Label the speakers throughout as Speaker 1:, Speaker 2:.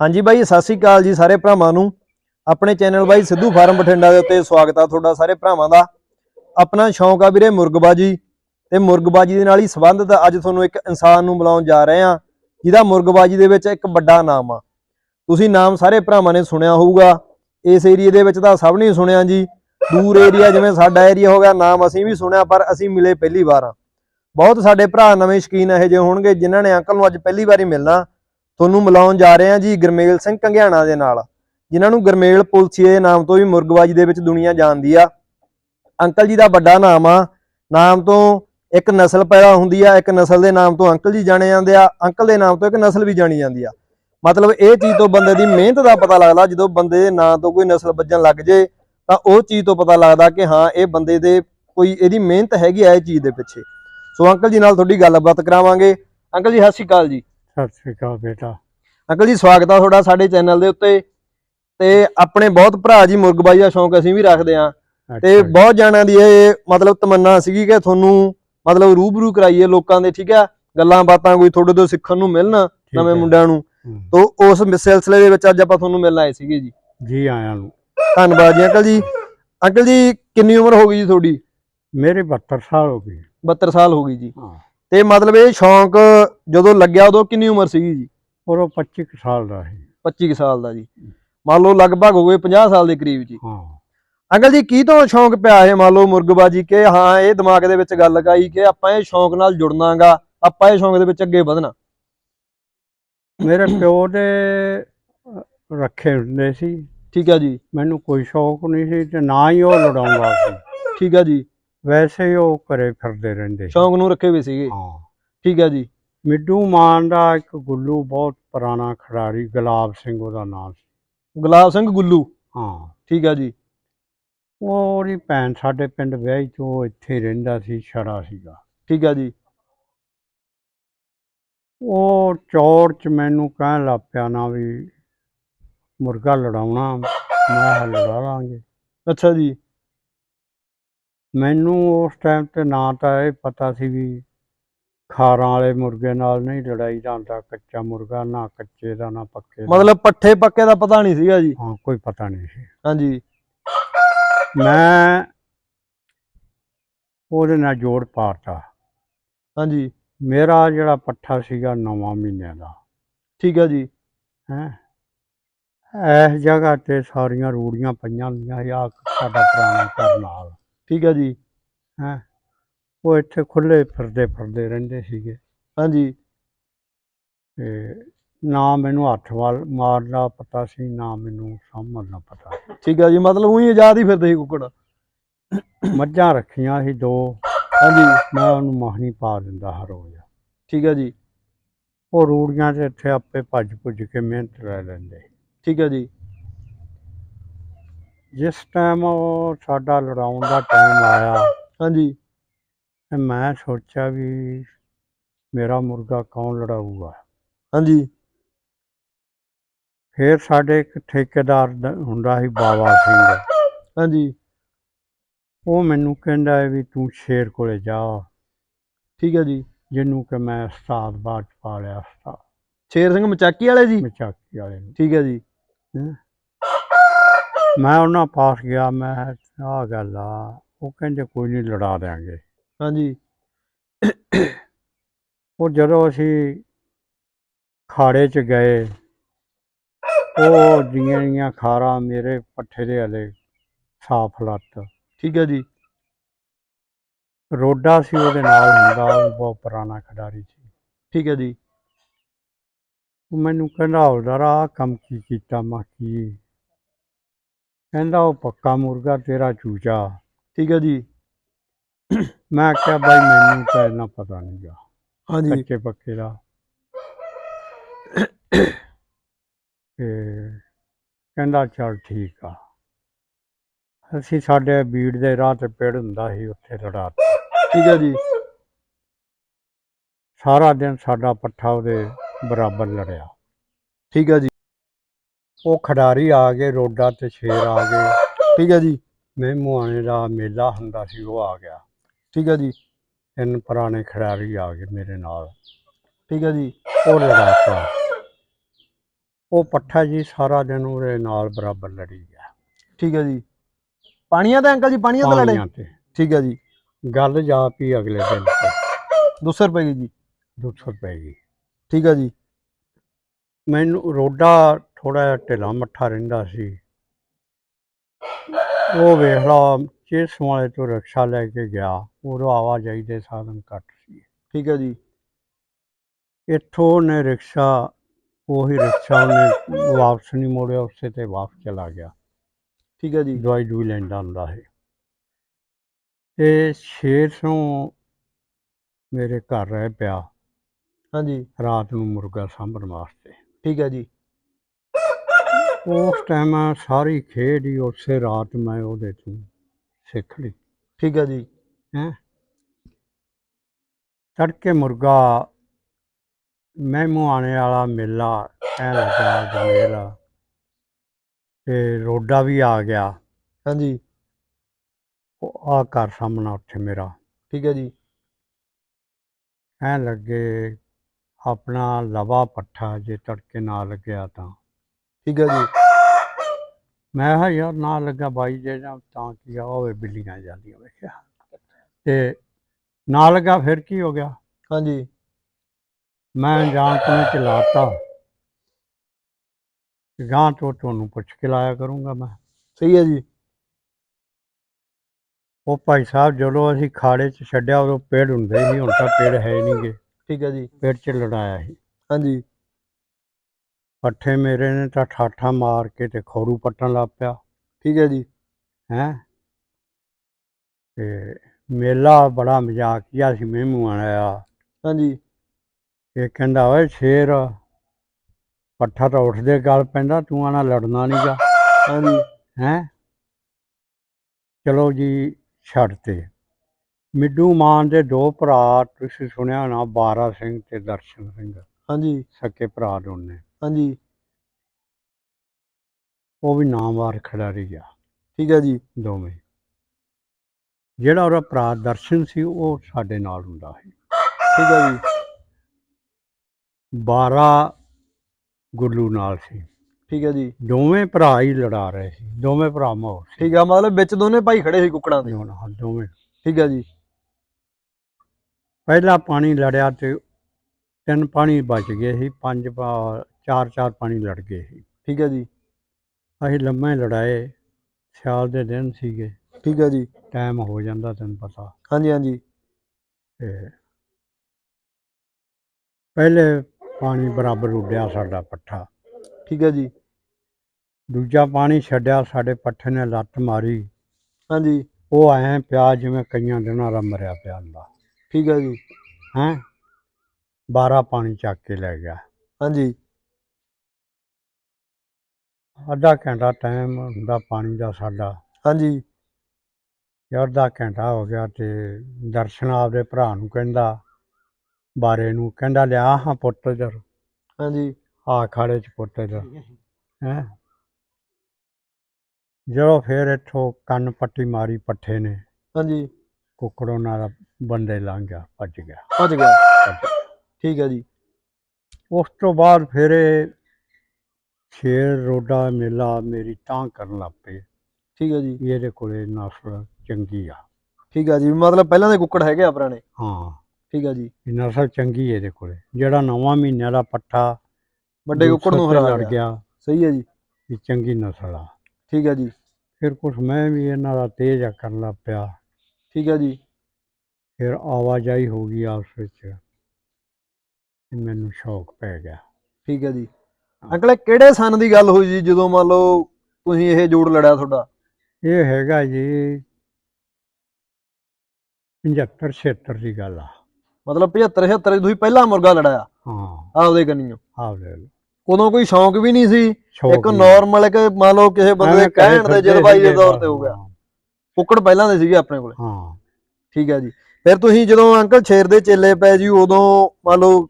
Speaker 1: ਹਾਂਜੀ ਬਾਈ, ਸਤਿ ਸ੍ਰੀ ਅਕਾਲ ਜੀ ਸਾਰੇ ਭਰਾਵਾਂ ਨੂੰ। ਆਪਣੇ ਚੈਨਲ ਬਾਈ ਸਿੱਧੂ ਫਾਰਮ ਬਠਿੰਡਾ ਦੇ ਉੱਤੇ ਸਵਾਗਤ ਆ ਤੁਹਾਡਾ ਸਾਰੇ ਭਰਾਵਾਂ ਦਾ। ਆਪਣਾ ਸ਼ੌਂਕ ਆ ਵੀਰੇ ਮੁਰਗਬਾਜੀ ਤੇ ਮੁਰਗਬਾਜੀ ਦੇ ਨਾਲ ਹੀ ਸੰਬੰਧਿਤ ਅੱਜ ਤੁਹਾਨੂੰ ਇੱਕ ਇਨਸਾਨ ਨੂੰ ਮਿਲਾਉਣ ਜਾ ਰਹੇ ਆ, ਜਿਹਦਾ ਮੁਰਗਬਾਜੀ ਦੇ ਵਿੱਚ ਇੱਕ ਵੱਡਾ ਨਾਮ ਆ। ਤੁਸੀਂ ਨਾਮ ਸਾਰੇ ਭਰਾਵਾਂ ਨੇ ਸੁਣਿਆ ਹੋਊਗਾ। ਇਸ ਏਰੀਏ ਦੇ ਵਿੱਚ ਤਾਂ ਸਭ ਨੇ ਸੁਣਿਆ ਜੀ। ਦੂਰ ਏਰੀਆ ਜਿਵੇਂ ਸਾਡਾ ਏਰੀਆ ਹੋ ਗਿਆ, ਨਾਮ ਅਸੀਂ ਵੀ ਸੁਣਿਆ, ਪਰ ਅਸੀਂ ਮਿਲੇ ਪਹਿਲੀ ਵਾਰ ਆ। ਬਹੁਤ ਸਾਡੇ ਭਰਾ ਨਵੇਂ ਸ਼ਕੀਨ ਇਹੋ ਜਿਹੇ ਹੋਣਗੇ, ਜਿਨ੍ਹਾਂ ਨੇ ਅੰਕਲ ਨੂੰ ਅੱਜ ਪਹਿਲੀ ਵਾਰੀ ਮਿਲਣਾ। ਤੁਹਾਨੂੰ ਮਿਲਾਉਣ ਜਾ ਰਹੇ ਹਾਂ ਜੀ ਗਰਮੇਲ ਸਿੰਘ ਕੰਗਿਆਣਾ ਦੇ ਨਾਲ, ਜਿਨ੍ਹਾਂ ਨੂੰ ਗਰਮੇਲ ਪੁਲਸੀਏ ਦੇ ਨਾਮ ਤੋਂ ਵੀ ਮੁਰਗਬਾਜੀ ਦੇ ਵਿੱਚ ਦੁਨੀਆ ਜਾਣਦੀ ਆ। ਅੰਕਲ ਜੀ ਦਾ ਵੱਡਾ ਨਾਮ ਆ, ਨਾਮ ਤੋਂ ਇੱਕ ਨਸਲ ਪੈਦਾ ਹੁੰਦੀ ਆ, ਇੱਕ ਨਸਲ ਦੇ ਨਾਮ ਤੋਂ ਅੰਕਲ ਜੀ ਜਾਣੇ ਜਾਂਦੇ ਆ, ਅੰਕਲ ਦੇ ਨਾਮ ਤੋਂ ਇੱਕ ਨਸਲ ਵੀ ਜਾਣੀ ਜਾਂਦੀ ਆ। ਮਤਲਬ ਇਹ ਚੀਜ਼ ਤੋਂ ਬੰਦੇ ਦੀ ਮਿਹਨਤ ਦਾ ਪਤਾ ਲੱਗਦਾ, ਜਦੋਂ ਬੰਦੇ ਦੇ ਨਾਂ ਤੋਂ ਕੋਈ ਨਸਲ ਵੱਜਣ ਲੱਗ ਜੇ, ਤਾਂ ਉਹ ਚੀਜ਼ ਤੋਂ ਪਤਾ ਲੱਗਦਾ ਕਿ ਹਾਂ, ਇਹ ਬੰਦੇ ਦੇ ਕੋਈ ਇਹਦੀ ਮਿਹਨਤ ਹੈਗੀ ਆ ਇਹ ਚੀਜ਼ ਦੇ ਪਿੱਛੇ। ਸੋ ਅੰਕਲ ਜੀ ਨਾਲ ਤੁਹਾਡੀ ਗੱਲਬਾਤ ਕਰਾਵਾਂਗੇ। ਅੰਕਲ ਜੀ, ਸਤਿ ਸ਼੍ਰੀ ਅਕਾਲ ਜੀ।
Speaker 2: ਸਤਿ ਸ੍ਰੀ ਅਕਾਲ ਬੇਟਾ।
Speaker 1: ਅੰਕਲ ਜੀ ਸਵਾਗਤ ਆ ਤੁਹਾਡਾ ਸਾਡੇ ਚੈਨਲ ਦੇ ਉੱਤੇ। ਤੇ ਆਪਣੇ ਬਹੁਤ ਭਰਾ ਜੀ ਮੁਰਗਬਾਜੀ ਦਾ ਸ਼ੌਂਕ ਅਸੀਂ ਵੀ ਰੱਖਦੇ ਆ ਤੇ। ਬਹੁਤ ਜਾਣਿਆਂ ਦੀ ਇਹ ਮਤਲਬ ਤਮੰਨਾ ਸੀਗੀ ਕਿ ਤੁਹਾਨੂੰ ਮਤਲਬ ਰੂਬਰੂ ਕਰਾਈਏ ਲੋਕਾਂ ਦੇ ਠੀਕ ਆ? ਗੱਲਾਂ ਬਾਤਾਂ ਕੋਈ ਤੁਹਾਡੇ ਤੋਂ ਸਿੱਖਣ ਨੂੰ ਮਿਲਣ ਨਵੇਂ। ਮੁੰਡਿਆਂ ਨੂੰ। ਤੋਂ ਉਸ ਸਿਲਸਿਲੇ ਦੇ ਵਿੱਚ ਅੱਜ ਆਪਾਂ ਤੁਹਾਨੂੰ ਮਿਲਣ ਆਏ ਸੀਗੇ ਜੀ।
Speaker 2: ਜੀ ਆਇਆਂ ਨੂੰ।
Speaker 1: ਧੰਨਵਾਦ ਜੀ ਅੰਕਲ ਜੀ। ਅੰਕਲ ਜੀ ਕਿੰਨੀ ਉਮਰ ਹੋ ਗਈ ਜੀ ਤੁਹਾਡੀ?
Speaker 2: ਮੇਰੇ 72 ਸਾਲ ਹੋ ਗਏ।
Speaker 1: 72 ਸਾਲ ਹੋ ਗਈ ਜੀ। ਤੇ ਮਤਲਬ ਇਹ ਸ਼ੌਂਕ ਜਦੋਂ ਲੱਗਿਆ ਉਦੋਂ ਕਿੰਨੀ ਉਮਰ ਸੀਗੀ ਜੀ?
Speaker 2: ਉਹ 25 ਕੁ ਸਾਲ ਦਾ ਸੀ।
Speaker 1: 25 ਕੁ ਸਾਲ ਦਾ ਜੀ। ਮੰਨ ਲਓ ਲਗਭਗ ਹੋ ਗਏ 50 ਸਾਲ ਦੇ ਕਰੀਬ ਜੀ।
Speaker 2: ਹਾਂ।
Speaker 1: ਅੰਕਲ ਜੀ ਕੀ ਤੋਂ ਸ਼ੌਂਕ ਪਿਆ ਇਹ? ਮੰਨ ਲਓ ਮੁਰਗਬਾਜੀ ਕਿ ਹਾਂ ਇਹ ਦਿਮਾਗ ਦੇ ਵਿੱਚ ਗੱਲ ਕਾਈ ਕਿ ਆਪਾਂ ਇਹ ਸ਼ੌਂਕ ਨਾਲ ਜੁੜਨਾਗਾ ਆਪਾਂ ਇਹ ਸ਼ੌਂਕ ਦੇ ਵਿੱਚ ਅੱਗੇ ਵਧਣਾ।
Speaker 2: ਮੇਰੇ ਪਿਓ ਦੇ ਰੱਖੇ ਹੁੰਦੇ ਸੀ।
Speaker 1: ਠੀਕ ਹੈ ਜੀ।
Speaker 2: ਮੈਨੂੰ ਕੋਈ ਸ਼ੌਕ ਨਹੀਂ ਸੀ ਤੇ ਨਾ ਹੀ ਉਹ ਲੜਾਉਂਦਾ ਸੀ।
Speaker 1: ਠੀਕ ਹੈ ਜੀ।
Speaker 2: ਵੈਸੇ ਹੀ ਉਹ ਘਰੇ ਫਿਰਦੇ ਰਹਿੰਦੇ ਸੀ।
Speaker 1: ਸ਼ੌਂਕ ਨੂੰ ਰੱਖੇ ਹੋਏ ਸੀਗੇ।
Speaker 2: ਹਾਂ।
Speaker 1: ਠੀਕ ਹੈ ਜੀ।
Speaker 2: ਮਿੱਡੂ ਮਾਨ ਦਾ ਇੱਕ ਗੁੱਲੂ ਬਹੁਤ ਪੁਰਾਣਾ ਖਿਡਾਰੀ ਗੁਲਾਬ ਸਿੰਘ ਉਹਦਾ ਨਾਮ ਸੀ।
Speaker 1: ਗੁਲਾਬ ਸਿੰਘ ਗੁੱਲੂ।
Speaker 2: ਹਾਂ।
Speaker 1: ਠੀਕ ਹੈ ਜੀ।
Speaker 2: ਉਹ ਉਹਦੀ ਭੈਣ ਸਾਡੇ ਪਿੰਡ ਵਿਆਹੀ ਤੋਂ ਉਹ ਇੱਥੇ ਰਹਿੰਦਾ ਸੀ ਛੜਾ ਸੀਗਾ।
Speaker 1: ਠੀਕ ਹੈ ਜੀ।
Speaker 2: ਉਹ ਚੌੜ ਚ ਮੈਨੂੰ ਕਹਿਣ ਲੱਗ ਪਿਆ ਨਾ ਵੀ ਮੁਰਗਾ ਲੜਾਉਣਾ ਮੈਂ ਕਿਹਾ ਲੜਾ ਲਾਂਗੇ।
Speaker 1: ਅੱਛਾ ਜੀ।
Speaker 2: ਮੈਨੂੰ ਉਸ ਟਾਈਮ ਤੇ ਨਾ ਤਾਂ ਇਹ ਪਤਾ ਸੀ ਵੀ ਖਾਰਾਂ ਵਾਲੇ ਮੁਰਗੇ ਨਾਲ ਨਹੀਂ ਲੜਾਈ ਜਾਂਦਾ ਕੱਚਾ ਮੁਰਗਾ ਨਾ ਕੱਚੇ ਦਾ ਨਾ ਪੱਕੇ ਦਾ।
Speaker 1: ਮਤਲਬ ਪੱਠੇ ਪੱਕੇ ਦਾ ਪਤਾ ਨਹੀਂ ਸੀਗਾ ਜੀ?
Speaker 2: ਹਾਂ ਕੋਈ ਪਤਾ ਨਹੀਂ ਸੀ।
Speaker 1: ਹਾਂਜੀ।
Speaker 2: ਮੈਂ ਉਹਦੇ ਨਾਲ ਜੋੜ ਪਾਤਾ
Speaker 1: ਹਾਂਜੀ।
Speaker 2: ਮੇਰਾ ਜਿਹੜਾ ਪੱਠਾ ਸੀਗਾ ਨੌਵਾਂ ਮਹੀਨਿਆਂ ਦਾ।
Speaker 1: ਠੀਕ ਹੈ ਜੀ।
Speaker 2: ਹੈ? ਇਸ ਜਗ੍ਹਾ ਤੇ ਸਾਰੀਆਂ ਰੂੜੀਆਂ ਪਈਆਂ ਹੁੰਦੀਆਂ ਸੀ ਆਹ ਸਾਡਾ ਪੁਰਾਣਾ ਘਰ ਨਾਲ।
Speaker 1: ਠੀਕ ਹੈ ਜੀ।
Speaker 2: ਹੈ। ਉਹ ਇੱਥੇ ਖੁੱਲੇ ਫਿਰਦੇ ਫਿਰਦੇ ਰਹਿੰਦੇ ਸੀਗੇ।
Speaker 1: ਹਾਂਜੀ।
Speaker 2: ਤੇ ਨਾ ਮੈਨੂੰ ਹੱਥ ਵਾਲ ਮਾਰਨ ਪਤਾ ਸੀ ਨਾ ਮੈਨੂੰ ਦਾ ਪਤਾ।
Speaker 1: ਠੀਕ ਹੈ ਜੀ ਮਤਲਬ ਉਹੀ ਆਜ਼ਾਦ ਹੀ ਫਿਰਦੇ ਸੀ ਕੁੱਕੜ।
Speaker 2: ਮੱਝਾਂ ਰੱਖੀਆਂ ਸੀ ਦੋ।
Speaker 1: ਹਾਂਜੀ।
Speaker 2: ਮੈਂ ਉਹਨੂੰ ਮਹਣੀ ਪਾ ਦਿੰਦਾ ਹਰ ਰੋਜ਼।
Speaker 1: ਠੀਕ ਹੈ ਜੀ।
Speaker 2: ਉਹ ਰੂੜੀਆਂ ਤੇ ਇੱਥੇ ਆਪੇ ਭੱਜ ਭੁੱਜ ਕੇ ਮਿਹਨਤ ਲੈ ਲੈਂਦੇ।
Speaker 1: ਠੀਕ ਹੈ ਜੀ।
Speaker 2: ਜਿਸ ਟਾਈਮ ਉਹ ਸਾਡਾ ਲੜਾਉਣ ਦਾ ਟਾਈਮ ਆਇਆ
Speaker 1: ਹਾਂਜੀ।
Speaker 2: ਤੇ ਮੈਂ ਸੋਚਿਆ ਵੀ ਮੇਰਾ ਮੁਰਗਾ ਕੌਣ ਲੜਾਊਗਾ?
Speaker 1: ਹਾਂਜੀ।
Speaker 2: ਫਿਰ ਸਾਡੇ ਇੱਕ ਠੇਕੇਦਾਰ ਦਾ ਹੁੰਦਾ ਸੀ ਬਾਵਾ ਸਿੰਘ।
Speaker 1: ਹਾਂਜੀ।
Speaker 2: ਉਹ ਮੈਨੂੰ ਕਹਿੰਦਾ ਹੈ ਵੀ ਤੂੰ ਸ਼ੇਰ ਕੋਲੇ ਜਾ।
Speaker 1: ਠੀਕ ਹੈ ਜੀ।
Speaker 2: ਜਿਹਨੂੰ ਕਿ ਮੈਂ ਉਸਤਾਦ ਚ ਪਾ ਲਿਆ ਉਸਤਾਦ।
Speaker 1: ਸ਼ੇਰ ਸਿੰਘ ਮਚਾਕੀ ਵਾਲੇ ਜੀ?
Speaker 2: ਮਚਾਕੀ ਵਾਲੇ ਨੂੰ।
Speaker 1: ਠੀਕ ਹੈ ਜੀ।
Speaker 2: ਮੈਂ ਉਹਨਾਂ ਪਾਸ ਗਿਆ ਮੈਂ ਆਹ ਗੱਲ ਆ ਉਹ ਕਹਿੰਦੇ ਕੋਈ ਨਹੀਂ ਲੜਾ ਦਿਆਂਗੇ।
Speaker 1: ਹਾਂਜੀ।
Speaker 2: ਉਹ ਜਦੋਂ ਅਸੀਂ ਖਾੜੇ 'ਚ ਗਏ ਉਹ ਜੀਆਂ ਜੀਆਂ ਖਾਰਾਂ ਮੇਰੇ ਪੱਠੇ ਦੇ ਹਲੇ ਸਾਫ਼ ਲੱਤ।
Speaker 1: ਠੀਕ ਹੈ ਜੀ।
Speaker 2: ਰੋਡਾ ਸੀ ਉਹਦੇ ਨਾਲ ਹੁੰਦਾ ਉਹ ਬਹੁਤ ਪੁਰਾਣਾ ਖਿਡਾਰੀ ਸੀ।
Speaker 1: ਠੀਕ ਹੈ ਜੀ।
Speaker 2: ਉਹ ਮੈਨੂੰ ਕਹਿੰਦਾ ਹੌਲਦਾਰ ਕੰਮ ਕੀ ਕੀਤਾ ਮੈਂ ਕੀ ਕਹਿੰਦਾ ਉਹ ਪੱਕਾ ਮੁਰਗਾ ਤੇਰਾ ਚੂਚਾ।
Speaker 1: ਠੀਕ ਹੈ ਜੀ।
Speaker 2: ਮੈਂ ਕਿਹਾ ਬਾਈ ਮੈਨੂੰ ਤਾਂ ਇੰਨਾ ਪਤਾ ਨਹੀਂ ਗਾ।
Speaker 1: ਹਾਂਜੀ।
Speaker 2: ਕੱਚੇ ਪੱਕੇ ਦਾ। ਤੇ ਕਹਿੰਦਾ ਚੱਲ ਠੀਕ ਆ। ਅਸੀਂ ਸਾਡੇ ਬੀੜ ਦੇ ਰਾਹ ਤੇ ਪੇੜ ਹੁੰਦਾ ਸੀ ਉੱਥੇ ਲੜਾ
Speaker 1: ਠੀਕ ਹੈ ਜੀ।
Speaker 2: ਸਾਰਾ ਦਿਨ ਸਾਡਾ ਪੱਠਾ ਉਹਦੇ ਬਰਾਬਰ ਲੜਿਆ।
Speaker 1: ਠੀਕ ਹੈ ਜੀ।
Speaker 2: ਉਹ ਖਿਡਾਰੀ ਆ ਗਏ ਰੋਡਾ ਤੇ ਸ਼ੇਰ ਆ ਗਏ।
Speaker 1: ਠੀਕ ਹੈ ਜੀ।
Speaker 2: ਮਹਿਮੂਆਣੇ ਦਾ ਮੇਲਾ ਹੁੰਦਾ ਸੀ ਉਹ ਆ ਗਿਆ।
Speaker 1: ਠੀਕ ਹੈ ਜੀ।
Speaker 2: ਤਿੰਨ ਪੁਰਾਣੇ ਖਿਡਾਰੀ ਆ ਗਏ ਮੇਰੇ ਨਾਲ।
Speaker 1: ਠੀਕ ਹੈ ਜੀ।
Speaker 2: ਉਹ ਲੜਾਤਾ ਉਹ ਪੱਠਾ ਜੀ ਸਾਰਾ ਦਿਨ ਉਹਦੇ ਨਾਲ ਬਰਾਬਰ ਲੜੀ ਗਿਆ।
Speaker 1: ਠੀਕ ਹੈ ਜੀ। ਪਾਣੀਆਂ ਤੇ ਅੰਕਲ ਜੀ ਪਾਣੀਆਂ ਤੇ ਲੜੇ?
Speaker 2: ਤੇ।
Speaker 1: ਠੀਕ ਹੈ ਜੀ।
Speaker 2: ਗੱਲ ਜਾ ਪਈ ਅਗਲੇ ਦਿਨ ਤੇ।
Speaker 1: 200 ਰੁਪਏ ਦੀ ਜੀ।
Speaker 2: 200 ਰੁਪਏ ਦੀ।
Speaker 1: ਠੀਕ ਹੈ ਜੀ।
Speaker 2: ਮੈਨੂੰ ਰੋਡਾ ਥੋੜਾ ਜਿਹਾ ਢਿੱਲਾ ਮੱਠਾ ਰਹਿੰਦਾ ਸੀ। ਉਹ ਵੇਖ ਲਾ ਚੇਸ ਵਾਲੇ ਤੋਂ ਰਿਕਸ਼ਾ ਲੈ ਕੇ ਗਿਆ। ਉਦੋਂ ਆਵਾਜਾਈ ਦੇ ਸਾਧਨ ਘੱਟ ਸੀ।
Speaker 1: ਠੀਕ ਹੈ ਜੀ।
Speaker 2: ਇੱਥੋਂ ਉਹਨੇ ਰਿਕਸ਼ਾ ਉਹੀ ਰਿਕਸ਼ਾ ਉਹਨੇ ਵਾਪਸ ਨਹੀਂ ਮੋੜਿਆ ਉਸੇ ਤੇ ਵਾਪਸ ਚਲਾ ਗਿਆ।
Speaker 1: ਠੀਕ ਹੈ ਜੀ।
Speaker 2: ਦਵਾਈ ਦੂਈ ਲੈਂਦਾ ਹੁੰਦਾ ਹੈ ਤੇ ਸ਼ੇਰ ਤੋਂ ਮੇਰੇ ਘਰ ਰਹਿ ਪਿਆ।
Speaker 1: ਹਾਂਜੀ।
Speaker 2: ਰਾਤ ਨੂੰ ਮੁਰਗਾ ਸਾਂਭਣ ਵਾਸਤੇ।
Speaker 1: ਠੀਕ ਹੈ ਜੀ।
Speaker 2: ਉਸ ਟਾਈਮ ਸਾਰੀ ਖੇਡ ਹੀ ਉਸੇ ਰਾਤ ਮੈਂ ਉਹਦੇ ਤੋਂ ਸਿੱਖ ਲਈ।
Speaker 1: ਠੀਕ ਹੈ ਜੀ।
Speaker 2: ਤੜਕੇ ਮੁਰਗਾ ਮਹਿਮੂ ਆਣੇ ਵਾਲਾ ਮੇਲਾ ਕਹਿ ਲੱਗਾ ਜਮੇਲ ਤੇ ਰੋਡਾ ਵੀ ਆ ਗਿਆ।
Speaker 1: ਹਾਂਜੀ।
Speaker 2: ਉਹ ਆ ਘਰ ਸਾਹਮਣਾ ਉੱਥੇ ਮੇਰਾ।
Speaker 1: ਠੀਕ ਹੈ ਜੀ।
Speaker 2: ਕਹਿਣ ਲੱਗੇ ਆਪਣਾ ਲਵਾ ਪੱਠਾ ਜੇ ਤੜਕੇ ਨਾ ਲੱਗਿਆ ਤਾਂ।
Speaker 1: ਠੀਕ ਹੈ ਜੀ।
Speaker 2: ਮੈਂ ਕਿਹਾ ਯਾਰ ਨਾ ਲੱਗਾ ਬਾਈ ਜੇ ਜਾਂ ਤਾਂ ਕੀ ਆ ਹੋਵੇ ਬਿੱਲੀਆਂ ਜਾਂਦੀਆਂ ਵੇਖਿਆ। ਤੇ ਨਾ ਲੱਗਾ ਫਿਰ ਕੀ ਹੋ ਗਿਆ?
Speaker 1: ਹਾਂਜੀ।
Speaker 2: ਮੈਂ ਜਾਣ ਤੋਂ ਚਲਾਤਾ। ਗਾਂ ਤੋਂ ਤੁਹਾਨੂੰ ਪੁੱਛ ਕੇ ਲਾਇਆ ਕਰੂੰਗਾ ਮੈਂ।
Speaker 1: ਸਹੀ ਹੈ ਜੀ।
Speaker 2: ਉਹ ਭਾਈ ਸਾਹਿਬ ਜਦੋਂ ਅਸੀਂ ਖਾੜੇ 'ਚ ਛੱਡਿਆ ਉਦੋਂ ਪੇੜ ਹੁੰਦੇ ਸੀ ਹੁਣ ਤਾਂ ਪੇੜ ਹੈ ਨਹੀਂਗੇ।
Speaker 1: ਠੀਕ ਹੈ ਜੀ।
Speaker 2: ਪੇੜ 'ਚ ਲੜਾਇਆ ਸੀ।
Speaker 1: ਹਾਂਜੀ।
Speaker 2: ਪੱਠੇ ਮੇਰੇ ਨੇ ਤਾਂ ਠਾਠਾ ਮਾਰ ਕੇ ਤੇ ਖੋਰੂ ਪੱਟਣ ਲੱਗ ਪਿਆ।
Speaker 1: ਠੀਕ ਹੈ ਜੀ
Speaker 2: ਹੈ? ਤੇ ਮੇਲਾ ਬੜਾ ਮਜ਼ਾਕੀਆ ਸੀ ਮਹਿਮੂ ਆਇਆ।
Speaker 1: ਹਾਂਜੀ।
Speaker 2: ਇਹ ਕਹਿੰਦਾ ਓਏ ਸ਼ੇਰ ਪੱਠਾ ਤਾਂ ਉੱਠਦੇ ਗੱਲ ਪੈਂਦਾ ਤੂੰ ਆਣਾ ਲੜਨਾ ਨਹੀਂਗਾ
Speaker 1: ਹਾਂਜੀ।
Speaker 2: ਹੈ? ਚਲੋ ਜੀ ਛੱਡ ਤੇ। ਮਿੱਡੂ ਮਾਨ ਦੇ ਦੋ ਭਰਾ ਤੁਸੀਂ ਸੁਣਿਆ ਹੋਣਾ ਬਾਰਾ ਸਿੰਘ ਤੇ ਦਰਸ਼ਨ ਸਿੰਘ।
Speaker 1: ਹਾਂਜੀ।
Speaker 2: ਸਕੇ ਭਰਾ ਦੋਨੇ।
Speaker 1: ਹਾਂਜੀ।
Speaker 2: ਉਹ ਵੀ ਨਾਮਵਾਰ ਖਿਡਾਰੀ ਆ
Speaker 1: ਠੀਕ ਹੈ ਜੀ?
Speaker 2: ਦੋਵੇਂ। ਜਿਹੜਾ ਉਹਦਾ ਭਰਾ ਦਰਸ਼ਨ ਸੀ ਉਹ ਸਾਡੇ ਨਾਲ ਹੁੰਦਾ ਸੀ।
Speaker 1: ਠੀਕ ਹੈ ਜੀ?
Speaker 2: 12 ਗੁੱਲੂ ਨਾਲ ਸੀ।
Speaker 1: ਠੀਕ ਹੈ ਜੀ।
Speaker 2: ਦੋਵੇਂ ਭਰਾ ਹੀ ਲੜਾ ਰਹੇ ਸੀ। ਦੋਵੇਂ ਭਰਾ ਮੋਰ
Speaker 1: ਠੀਕ ਆ ਮਤਲਬ ਵਿੱਚ ਦੋਨੇ ਭਾਈ ਖੜੇ ਸੀ ਕੁੱਕੜਾਂ ਦੇ।
Speaker 2: ਹਾਂ, ਦੋਵੇਂ।
Speaker 1: ਠੀਕ ਹੈ ਜੀ।
Speaker 2: ਪਹਿਲਾ ਪਾਣੀ ਲੜਿਆ ਤੇ ਤਿੰਨ ਪਾਣੀ ਬਚ ਗਏ ਸੀ। ਪੰਜ ਚਾਰ ਚਾਰ ਪਾਣੀ ਲੜ ਗਏ ਸੀ।
Speaker 1: ਠੀਕ ਹੈ ਜੀ?
Speaker 2: ਅਸੀਂ ਲੰਮੇ ਲੜਾਏ। ਸਿਆਲ ਦੇ ਦਿਨ ਸੀਗੇ।
Speaker 1: ਠੀਕ ਹੈ ਜੀ।
Speaker 2: ਟਾਈਮ ਹੋ ਜਾਂਦਾ ਤੈਨੂੰ ਪਤਾ।
Speaker 1: ਹਾਂਜੀ ਹਾਂਜੀ।
Speaker 2: ਤੇ ਪਹਿਲੇ ਪਾਣੀ ਬਰਾਬਰ ਉੱਡਿਆ ਸਾਡਾ ਪੱਠਾ।
Speaker 1: ਠੀਕ ਹੈ ਜੀ।
Speaker 2: ਦੂਜਾ ਪਾਣੀ ਛੱਡਿਆ ਸਾਡੇ ਪੱਠੇ ਨੇ ਲੱਤ ਮਾਰੀ।
Speaker 1: ਹਾਂਜੀ।
Speaker 2: ਉਹ ਐਂ ਪਿਆ ਜਿਵੇਂ ਕਈਆਂ ਦਿਨਾਂ ਦਾ ਮਰਿਆ ਪਿਆ ਹੁੰਦਾ।
Speaker 1: ਠੀਕ ਹੈ ਜੀ।
Speaker 2: ਹੈਂ? 12 ਪਾਣੀ ਚੱਕ ਕੇ ਲੈ ਗਿਆ।
Speaker 1: ਹਾਂਜੀ।
Speaker 2: ਅੱਧਾ ਘੰਟਾ ਟਾਈਮ ਹੁੰਦਾ ਪਾਣੀ ਦਾ ਸਾਡਾ।
Speaker 1: ਹਾਂਜੀ।
Speaker 2: ਤੇ ਅੱਧਾ ਘੰਟਾ ਹੋ ਗਿਆ ਤੇ ਦਰਸ਼ਨ ਆਪਦੇ ਭਰਾ ਨੂੰ ਕਹਿੰਦਾ ਬਾਰੇ ਨੂੰ ਕਹਿੰਦਾ ਲਿਆ ਹਾਂ ਪੁੱਤ ਇਧਰ।
Speaker 1: ਹਾਂਜੀ।
Speaker 2: ਆ ਖਾੜੇ ਚ ਪੁੱਤ ਇਧਰ। ਹੈ? ਜਦੋਂ ਫੇਰ ਇੱਥੋਂ ਕੰਨ ਪੱਟੀ ਮਾਰੀ ਪੱਠੇ ਨੇ।
Speaker 1: ਹਾਂਜੀ।
Speaker 2: ਕੁੱਕੜੋਂ ਨਾਲ ਬੰਦੇ ਲੰਘ ਗਿਆ ਭੱਜ ਗਿਆ। ਭੱਜ ਗਿਆ।
Speaker 1: ਠੀਕ ਹੈ ਜੀ।
Speaker 2: ਉਸ ਤੋਂ ਬਾਅਦ ਫਿਰ ਸ਼ੇਰ ਰੋਡਾ ਮੇਲਾ ਮੇਰੀ ਤਾਂ ਕਰਨ ਲੱਗ ਪਏ।
Speaker 1: ਠੀਕ ਹੈ ਜੀ।
Speaker 2: ਵੀ ਇਹਦੇ ਕੋਲੇ ਨਸਲ ਚੰਗੀ ਆ।
Speaker 1: ਠੀਕ ਹੈ ਜੀ ਮਤਲਬ ਪਹਿਲਾਂ ਦੇ ਕੁੱਕੜ ਹੈਗੇ ਆ ਪੁਰਾਣੇ?
Speaker 2: ਹਾਂ।
Speaker 1: ਠੀਕ ਹੈ ਜੀ।
Speaker 2: ਇਹ ਨਸਲ ਚੰਗੀ ਇਹਦੇ ਕੋਲੇ। ਜਿਹੜਾ ਨਵਾਂ ਮਹੀਨੇ ਦਾ ਪੱਠਾ
Speaker 1: ਵੱਡੇ ਕੁੱਕੜ ਨੂੰ ਹਰਾ
Speaker 2: ਲੜ
Speaker 1: ਗਿਆ।
Speaker 2: ਗਿਆ।
Speaker 1: ਸਹੀ ਹੈ ਜੀ।
Speaker 2: ਇਹ ਚੰਗੀ ਨਸਲ ਆ।
Speaker 1: ਠੀਕ ਹੈ ਜੀ।
Speaker 2: ਫਿਰ ਕੁਛ ਮੈਂ ਵੀ ਇਹਨਾਂ ਦਾ ਤੇਜ਼ ਆ ਕਰਨ ਲੱਗ ਪਿਆ।
Speaker 1: ਠੀਕ ਹੈ ਜੀ।
Speaker 2: ਫਿਰ ਆਵਾਜਾਈ ਹੋ ਗਈ ਆਪਸ ਵਿੱਚ। ਤੇ ਮੈਨੂੰ ਸ਼ੌਕ ਪੈ ਗਿਆ।
Speaker 1: ਠੀਕ ਹੈ ਜੀ। ਅੰਕਲ ਇਹ ਕਿਹੜੇ ਸਨ ਦੀ ਗੱਲ ਹੋਈ ਜੀ ਜਦੋਂ ਮੰਨ ਲਓ ਤੁਸੀਂ ਇਹ ਜੋੜ ਲੜਿਆ ਤੁਹਾਡਾ?
Speaker 2: ਇਹ ਹੈਗਾ ਜੀ 75 76 ਦੀ ਗੱਲ ਆ।
Speaker 1: ਮਤਲਬ 75 76 ਤੁਸੀਂ ਪਹਿਲਾ ਮੁਰਗਾ ਲੜਾਇਆ?
Speaker 2: ਹਾਂ।
Speaker 1: ਆਪਦੇ ਕੰਨੀਓ?
Speaker 2: ਲਓ
Speaker 1: ਉਦੋਂ ਕੋਈ ਸ਼ੌਂਕ ਵੀ ਨਹੀਂ ਸੀ? ਇੱਕ। ਨਾਰਮਲ ਇੱਕ ਮੰਨ ਲਓ ਕਿਸੇ ਬੰਦੇ ਦੇ ਕਹਿਣ ਦੇ ਜਲਵਾਈ ਦੇ ਤੌਰ ਤੇ ਹੋ ਗਿਆ। ਕੁੱਕੜ ਪਹਿਲਾਂ ਦੇ ਸੀਗੇ ਆਪਣੇ ਕੋਲੇ।
Speaker 2: ਹਾਂ।
Speaker 1: ਠੀਕ ਹੈ ਜੀ। ਫਿਰ ਤੁਸੀਂ ਜਦੋਂ ਅੰਕਲ ਸ਼ੇਰ ਦੇ ਚੇਲੇ ਪਏ ਜੀ ਉਦੋਂ ਮੰਨ ਲਓ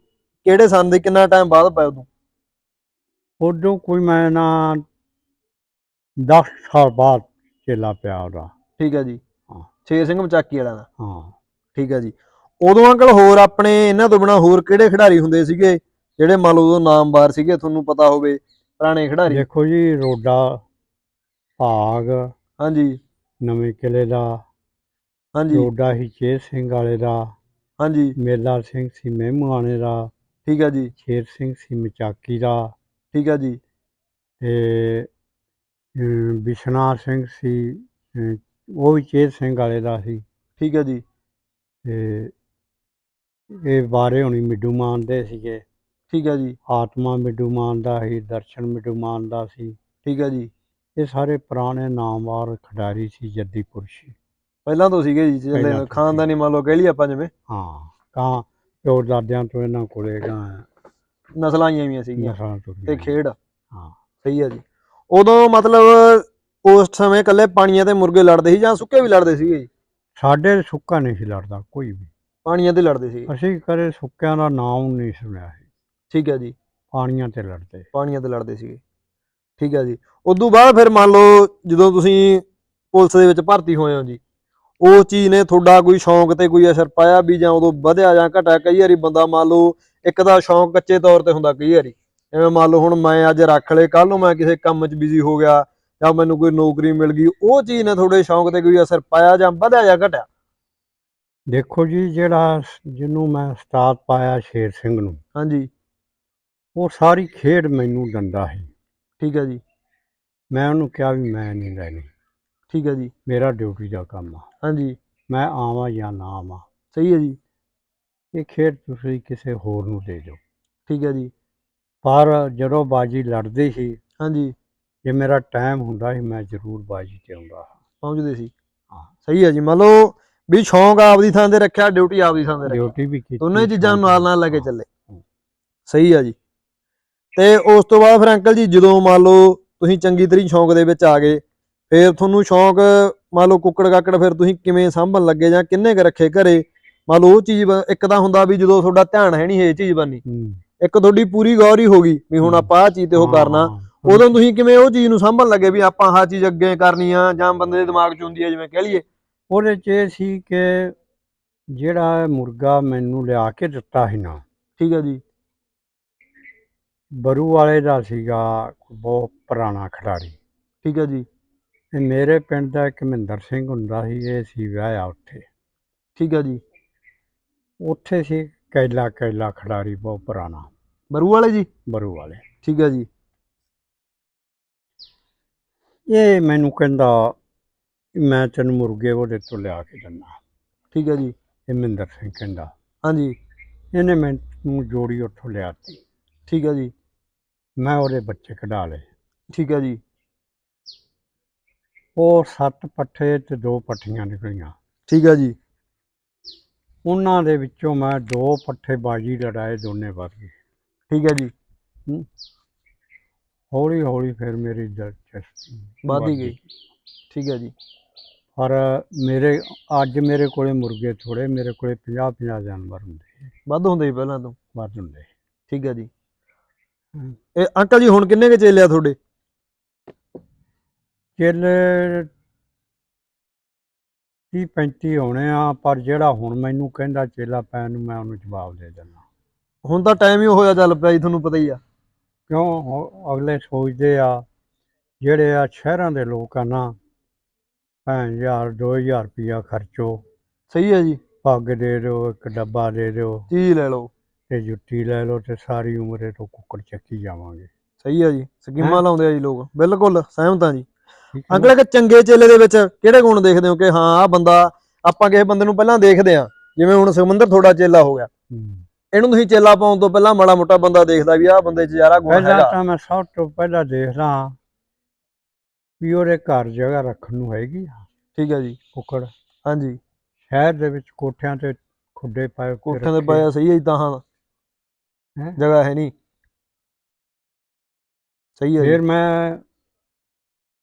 Speaker 1: ਕਿਹੜੇ ਸਨ ਦੇ ਕਿੰਨਾ ਟਾਈਮ ਬਾਅਦ ਪਏ ਉਦੋਂ?
Speaker 2: ਉਦੋਂ ਕੋਈ ਮੈਂ ਨਾ 10 ਸਾਲ ਬਾਅਦ ਚੇਲਾ ਪਿਆ ਉਹਦਾ।
Speaker 1: ਠੀਕ ਹੈ ਜੀ।
Speaker 2: ਹਾਂ।
Speaker 1: ਸ਼ੇਰ ਸਿੰਘ ਮਚਾਕੀ ਵਾਲਿਆਂ ਦਾ।
Speaker 2: ਹਾਂ।
Speaker 1: ਠੀਕ ਹੈ ਜੀ। ਉਦੋਂ ਅੰਕਲ ਹੋਰ ਆਪਣੇ ਇਹਨਾਂ ਤੋਂ ਬਿਨਾ ਹੋਰ ਕਿਹੜੇ ਖਿਡਾਰੀ ਹੁੰਦੇ ਸੀਗੇ? ਜਿਹੜੇ ਮੰਨ ਲਓ ਉਦੋਂ ਨਾਮਵਾਰ ਸੀਗੇ ਤੁਹਾਨੂੰ ਪਤਾ ਹੋਵੇ ਪੁਰਾਣੇ ਖਿਡਾਰੀ।
Speaker 2: ਦੇਖੋ ਜੀ ਰੋਡਾ ਭਾਗ
Speaker 1: ਹਾਂਜੀ।
Speaker 2: ਨਵੇਂ ਕਿਲੇ ਦਾ
Speaker 1: ਹਾਂਜੀ।
Speaker 2: ਰੋਡਾ ਹੀ ਚੇਤ ਸਿੰਘ ਵਾਲੇ ਦਾ
Speaker 1: ਹਾਂਜੀ।
Speaker 2: ਮੇਲਾ ਸਿੰਘ ਸੀ ਮਹਿਮਾਨੇ ਦਾ
Speaker 1: ਠੀਕ ਹੈ ਜੀ।
Speaker 2: ਸ਼ੇਰ ਸਿੰਘ ਸੀ ਮਚਾਕੀ ਦਾ।
Speaker 1: ਠੀਕ ਹੈ ਜੀ।
Speaker 2: ਤੇ ਬਿਸ਼ਨਾ ਸਿੰਘ ਸੀ ਉਹ ਵੀ ਚੇਤ ਸਿੰਘ ਵਾਲੇ ਦਾ ਸੀ।
Speaker 1: ਠੀਕ ਹੈ ਜੀ।
Speaker 2: ਤੇ ਇਹ ਬਾਰੇ ਹੁਣੀ ਮਿੱਡੂ ਮਾਨ ਦੇ ਸੀਗੇ।
Speaker 1: ਠੀਕ ਹੈ ਜੀ।
Speaker 2: ਆਤਮਾ ਮਿੱਡੂ ਮਾਨ ਦਾ ਸੀ ਦਰਸ਼ਨ ਮਿੱਡੂ ਮਾਨ ਦਾ ਸੀ।
Speaker 1: ਠੀਕ ਹੈ ਜੀ।
Speaker 2: ਇਹ ਸਾਰੇ ਪੁਰਾਣੇ ਨਾਮਵਾਰ ਖਿਡਾਰੀ ਸੀ ਜੱਦੀ ਪੁਰਸ਼ੀ।
Speaker 1: ਪਹਿਲਾਂ ਤੋਂ ਸੀਗੇ ਜੀ
Speaker 2: ਤੋਂ
Speaker 1: ਖਾਨਦਾਨੀ ਮੰਨ ਲਓ ਕਹਿ ਲਈ ਆਪਾਂ ਜਿਵੇਂ।
Speaker 2: ਹਾਂ ਕਾਂ ਪਿਓ ਦਾਦਿਆਂ ਤੋਂ ਇਹਨਾਂ ਕੋਲੇ ਗਾਂ
Speaker 1: ਨਸਲਾਂ ਆਈਆਂ ਵੀਆਂ ਸੀਗੀਆਂ
Speaker 2: ਤੋਂ
Speaker 1: ਤੇ ਖੇਡ।
Speaker 2: ਹਾਂ।
Speaker 1: ਸਹੀ ਹੈ ਜੀ। ਉਦੋਂ ਮਤਲਬ ਉਸ ਸਮੇਂ ਕੱਲੇ ਪਾਣੀਆਂ ਤੇ ਮੁਰਗੇ ਲੜਦੇ ਸੀ ਜਾਂ ਸੁੱਕੇ ਵੀ ਲੜਦੇ ਸੀਗੇ ਜੀ?
Speaker 2: ਸਾਡੇ ਸੁੱਕਾ ਨਹੀਂ ਸੀ ਲੜਦਾ ਕੋਈ ਵੀ।
Speaker 1: ਪਾਣੀਆਂ ਤੇ ਲੜਦੇ ਸੀਗੇ
Speaker 2: ਅਸੀਂ ਕਦੇ ਸੁੱਕਿਆਂ ਦਾ ਨਾਮ ਨਹੀਂ ਸੁਣਿਆ ਸੀ।
Speaker 1: ਠੀਕ ਹੈ ਜੀ।
Speaker 2: ਪਾਣੀਆਂ ਤੇ ਲੜਦੇ।
Speaker 1: ਪਾਣੀਆਂ ਤੇ ਲੜਦੇ ਸੀਗੇ। ਠੀਕ ਹੈ ਜੀ। ਉਦੋਂ ਬਾਅਦ ਫਿਰ ਮੰਨ ਲਓ ਜਦੋਂ ਤੁਸੀਂ ਪੁਲਿਸ ਦੇ ਵਿੱਚ ਭਰਤੀ ਹੋਏ ਹੋ ਜੀ ਉਹ ਚੀਜ਼ ਨੇ ਤੁਹਾਡਾ ਕੋਈ ਸ਼ੌਂਕ ਤੇ ਕੋਈ ਅਸਰ ਪਾਇਆ ਵੀ ਜਾਂ ਉਦੋਂ ਵਧਿਆ ਜਾਂ ਘਟਿਆ? ਕਈ ਵਾਰੀ ਬੰਦਾ ਮੰਨ ਲਓ ਇੱਕ ਦਾ ਸ਼ੌਂਕ ਕੱਚੇ ਤੌਰ ਤੇ ਹੁੰਦਾ ਕਈ ਵਾਰੀ। ਜਿਵੇਂ ਮੰਨ ਲਓ ਹੁਣ ਮੈਂ ਅੱਜ ਰੱਖ ਲਏ ਕੱਲ ਨੂੰ ਮੈਂ ਕਿਸੇ ਕੰਮ 'ਚ ਬਿਜ਼ੀ ਹੋ ਗਿਆ ਜਾਂ ਮੈਨੂੰ ਕੋਈ ਨੌਕਰੀ ਮਿਲ ਗਈ ਉਹ ਚੀਜ਼ ਨੇ ਤੁਹਾਡੇ ਸ਼ੌਂਕ ਤੇ ਕੋਈ ਅਸਰ ਪਾਇਆ ਜਾਂ ਵਧਿਆ ਜਾਂ ਘਟਿਆ?
Speaker 2: ਦੇਖੋ ਜੀ ਜਿਹੜਾ ਜਿਹਨੂੰ ਮੈਂ ਉਸਤਾਦ ਪਾਇਆ ਸ਼ੇਰ ਸਿੰਘ ਨੂੰ
Speaker 1: ਹਾਂਜੀ।
Speaker 2: ਉਹ ਸਾਰੀ ਖੇਡ ਮੈਨੂੰ ਦੰਦਾ ਸੀ।
Speaker 1: ਠੀਕ ਹੈ ਜੀ।
Speaker 2: ਮੈਂ ਉਹਨੂੰ ਕਿਹਾ ਵੀ ਮੈਂ ਨਹੀਂ ਲੈਣੀ
Speaker 1: ਠੀਕ ਹੈ ਜੀ।
Speaker 2: ਮੇਰਾ ਡਿਊਟੀ ਦਾ ਕੰਮ ਆ।
Speaker 1: ਹਾਂਜੀ।
Speaker 2: ਮੈਂ ਆਵਾਂ ਜਾਂ ਨਾ ਆਵਾਂ।
Speaker 1: ਸਹੀ ਹੈ ਜੀ।
Speaker 2: ਇਹ ਖੇਡ ਤੁਸੀਂ ਕਿਸੇ ਹੋਰ ਨੂੰ ਦੇ ਦਿਓ।
Speaker 1: ਠੀਕ ਹੈ ਜੀ।
Speaker 2: ਪਰ ਜਦੋਂ ਬਾਜੀ ਲੜਦੀ ਸੀ
Speaker 1: ਹਾਂਜੀ।
Speaker 2: ਜੇ ਮੇਰਾ ਟਾਈਮ ਹੁੰਦਾ ਸੀ ਮੈਂ ਜ਼ਰੂਰ ਬਾਜੀ ਤੇ ਆਉਂਦਾ
Speaker 1: ਪਹੁੰਚਦੇ ਸੀ।
Speaker 2: ਹਾਂ।
Speaker 1: ਸਹੀ ਹੈ ਜੀ ਮੰਨ ਲਓ ਵੀ ਸ਼ੌਂਕ ਆਪਦੀ ਥਾਂ ਤੇ ਰੱਖਿਆ ਡਿਊਟੀ ਆਪਦੀ ਥਾਂ ਤੇ ਰੱਖੀ
Speaker 2: ਡਿਊਟੀ ਵੀ ਕੀਤੀ।
Speaker 1: ਦੋਨੇ ਚੀਜ਼ਾਂ ਨਾਲ ਨਾਲ ਲੈ ਕੇ ਚੱਲੇ। ਸਹੀ ਆ ਜੀ। ਤੇ ਉਸ ਤੋਂ ਬਾਅਦ ਫਿਰ ਅੰਕਲ ਜੀ ਜਦੋਂ ਮੰਨ ਲਓ ਤੁਸੀਂ ਚੰਗੀ ਤਰੀ ਸ਼ੌਂਕ ਦੇ ਵਿੱਚ ਆ ਗਏ ਫਿਰ ਤੁਹਾਨੂੰ ਸ਼ੌਂਕ ਮੰਨ ਲਓ ਕੁੱਕੜ ਕਾਕੜ ਫਿਰ ਤੁਸੀਂ ਕਿਵੇਂ ਸਾਂਭਣ ਲੱਗੇ ਜਾਂ ਕਿੰਨੇ ਕੁ ਰੱਖੇ ਘਰੇ? ਮੰਨ ਲਓ ਉਹ ਚੀਜ਼ ਇੱਕ ਤਾਂ ਹੁੰਦਾ ਵੀ ਜਦੋਂ ਤੁਹਾਡਾ ਧਿਆਨ ਹੈ ਨਹੀਂ ਇਹ ਚੀਜ਼ ਬੰਨੀ। ਇੱਕ ਤੁਹਾਡੀ ਪੂਰੀ ਗੌਰ ਹੀ ਹੋ ਗਈ ਵੀ ਹੁਣ। ਆਪਾਂ ਆਹ ਚੀਜ਼ ਤੇ ਉਹ ਕਰਨਾ। ਉਦੋਂ ਤੁਸੀਂ ਕਿਵੇਂ ਉਹ ਚੀਜ਼ ਨੂੰ ਸਾਂਭਣ ਲੱਗੇ ਵੀ ਆਪਾਂ ਆਹ ਚੀਜ਼ ਅੱਗੇ ਕਰਨੀ ਆ ਜਾਂ ਬੰਦੇ ਦੇ ਦਿਮਾਗ 'ਚ ਹੁੰਦੀ ਹੈ ਜਿਵੇਂ ਕਹਿ ਲਈਏ।
Speaker 2: ਉਹਦੇ ਚ ਇਹ ਸੀ ਕਿ ਜਿਹੜਾ ਮੁਰਗਾ ਮੈਨੂੰ ਲਿਆ ਕੇ ਦਿੱਤਾ ਸੀ ਨਾ।
Speaker 1: ਠੀਕ ਹੈ ਜੀ।
Speaker 2: ਬਰੂ ਵਾਲੇ ਦਾ ਸੀਗਾ ਬਹੁਤ ਪੁਰਾਣਾ ਖਿਡਾਰੀ।
Speaker 1: ਠੀਕ ਹੈ ਜੀ।
Speaker 2: ਤੇ ਮੇਰੇ ਪਿੰਡ ਦਾ ਇੱਕ ਮਹਿੰਦਰ ਸਿੰਘ ਹੁੰਦਾ ਸੀ ਇਹ ਸੀ ਵਿਆਹਿਆ ਉੱਥੇ।
Speaker 1: ਠੀਕ ਹੈ ਜੀ।
Speaker 2: ਉੱਥੇ ਸੀ ਕੈਲਾ ਕੈਲਾ ਖਿਡਾਰੀ ਬਹੁਤ ਪੁਰਾਣਾ।
Speaker 1: ਬਰੂ ਵਾਲੇ ਜੀ?
Speaker 2: ਬਰੂ ਵਾਲੇ।
Speaker 1: ਠੀਕ ਹੈ ਜੀ।
Speaker 2: ਇਹ ਮੈਨੂੰ ਕਹਿੰਦਾ ਮੈਂ ਤੈਨੂੰ ਮੁਰਗੇ ਉਹਦੇ ਤੋਂ ਲਿਆ ਕੇ ਦਿੰਦਾ।
Speaker 1: ਠੀਕ ਹੈ ਜੀ।
Speaker 2: ਇਹ ਮਹਿੰਦਰ ਸਿੰਘ ਕਹਿੰਦਾ।
Speaker 1: ਹਾਂਜੀ।
Speaker 2: ਇਹਨੇ ਮੈਨੂੰ ਜੋੜੀ ਉੱਥੋਂ ਲਿਆਤੀ।
Speaker 1: ਠੀਕ ਹੈ ਜੀ।
Speaker 2: ਮੈਂ ਉਹਦੇ ਬੱਚੇ ਕਢਾ ਲਏ।
Speaker 1: ਠੀਕ ਹੈ ਜੀ।
Speaker 2: ਉਹ ਸੱਤ ਪੱਠੇ ਤੇ ਦੋ ਪੱਠੀਆਂ ਨਿਕਲੀਆਂ।
Speaker 1: ਠੀਕ ਹੈ ਜੀ।
Speaker 2: ਉਹਨਾਂ ਦੇ ਵਿੱਚੋਂ ਮੈਂ ਦੋ ਪੱਠੇ ਬਾਜੀ ਲੜਾਏ ਦੋਨੇ ਵੱਧ ਗਏ
Speaker 1: ਠੀਕ ਹੈ ਜੀ?
Speaker 2: ਹੌਲੀ ਹੌਲੀ ਫਿਰ ਮੇਰੀ ਦਿਲਚਸਪੀ
Speaker 1: ਵੱਧ ਗਈ। ਠੀਕ ਹੈ ਜੀ।
Speaker 2: ਪਰ ਮੇਰੇ ਅੱਜ ਮੇਰੇ ਕੋਲੇ ਮੁਰਗੇ ਥੋੜੇ ਮੇਰੇ ਕੋਲੇ 50 50 ਜਾਨਵਰ ਹੁੰਦੇ
Speaker 1: ਵੱਧ ਹੁੰਦੇ ਸੀ ਪਹਿਲਾਂ ਤੋਂ?
Speaker 2: ਵੱਧ ਹੁੰਦੇ
Speaker 1: ਠੀਕ ਹੈ ਜੀ।
Speaker 2: ਹਮ।
Speaker 1: ਇਹ ਅੰਕਲ ਜੀ ਹੁਣ ਕਿੰਨੇ ਕੇ ਚੇਲੇ ਆ ਤੁਹਾਡੇ?
Speaker 2: ਚੇਲੇ 30 35 ਹੋਣੇ ਆ ਪਰ ਜਿਹੜਾ ਹੁਣ ਮੈਨੂੰ ਕਹਿੰਦਾ ਚੇਲਾ ਪੈਣ ਨੂੰ ਮੈਂ ਉਹਨੂੰ ਜਵਾਬ ਦੇ ਦਿੰਦਾ।
Speaker 1: ਹੁਣ ਤਾਂ ਟਾਈਮ ਹੀ ਹੋਇਆ ਚੱਲ ਪਿਆ ਜੀ ਤੁਹਾਨੂੰ ਪਤਾ ਹੀ ਆ।
Speaker 2: ਕਿਉਂ? ਉਹ ਅਗਲੇ ਸੋਚਦੇ ਆ ਜਿਹੜੇ ਆ ਸ਼ਹਿਰਾਂ ਦੇ ਲੋਕ ਆ ਨਾ ਭੈਣ ਹਜ਼ਾਰ ਦੋ ਹਜ਼ਾਰ ਰੁਪਈਆ ਖਰਚੋ।
Speaker 1: ਸਹੀ ਹੈ ਜੀ।
Speaker 2: ਪੱਗ ਦੇ ਦਿਓ ਇੱਕ ਡੱਬਾ ਦੇ ਦਿਓ।
Speaker 1: ਚੀਜ਼ ਲੈ ਲਓ।
Speaker 2: ਤੇ ਜੁੱਤੀ ਲੈ ਲਓ ਤੇ ਸਾਰੀ ਉਮਰ ਤੋਂ ਕੁੱਕੜ ਚੱਕੀ ਜਾਵਾਂਗੇ।
Speaker 1: ਸਹੀ ਹੈ ਜੀ। ਸਕੀਮਾਂ? ਲਾਉਂਦੇ ਆ ਜੀ ਲੋਕ। ਬਿਲਕੁਲ ਸਹਿਮਤ ਆ ਜੀ। ਅੰਕਲ ਇੱਕ ਚੰਗੇ ਚੇਲੇ ਦੇ ਵਿੱਚ ਕਿਹੜੇ ਗੁਣ ਦੇਖਦੇ ਹੋ ਕਿ ਹਾਂ ਆ ਬੰਦਾ ਆਪਾਂ ਕਿਸੇ ਬੰਦੇ ਨੂੰ ਪਹਿਲਾਂ ਦੇਖਦੇ ਆ ਜਿਵੇਂ ਹੁਣ ਸੁਮੰਦਰ ਤੁਹਾਡਾ ਚੇਲਾ ਹੋ ਗਿਆ। ਇਹਨੂੰ ਤੁਸੀਂ ਚੇਲਾ ਪਾਉਣ ਤੋਂ ਪਹਿਲਾਂ ਮਾੜਾ ਮੋਟਾ ਬੰਦਾ ਦੇਖਦਾ ਵੀ ਆਹ ਬੰਦੇ 'ਚ ਯਾਰਾ ਗੁਣ
Speaker 2: ਪਹਿਲਾਂ
Speaker 1: ਹੈਗਾ।
Speaker 2: ਤਾਂ ਮੈਂ ਸਭ ਤੋਂ ਪਹਿਲਾਂ ਦੇਖਦਾ ਵੀ ਉਹਦੇ ਘਰ ਜਗ੍ਹਾ ਰੱਖਣ ਨੂੰ ਹੈਗੀ ਆ।
Speaker 1: ਠੀਕ ਹੈ ਜੀ।
Speaker 2: ਕੁੱਕੜ।
Speaker 1: ਹਾਂਜੀ।
Speaker 2: ਸ਼ਹਿਰ ਦੇ ਵਿੱਚ ਕੋਠਿਆਂ ਤੇ ਖੁੱਡੇ ਪਾਏ
Speaker 1: ਕੋਠਿਆਂ ਦੇ। ਪਾਇਆ ਸਹੀ ਹੈ ਤਾਂ ਹਾਂ? ਜਗ੍ਹਾ ਹੈ ਨਹੀਂ। ਸਹੀ ਹੈ
Speaker 2: ਫਿਰ ਮੈਂ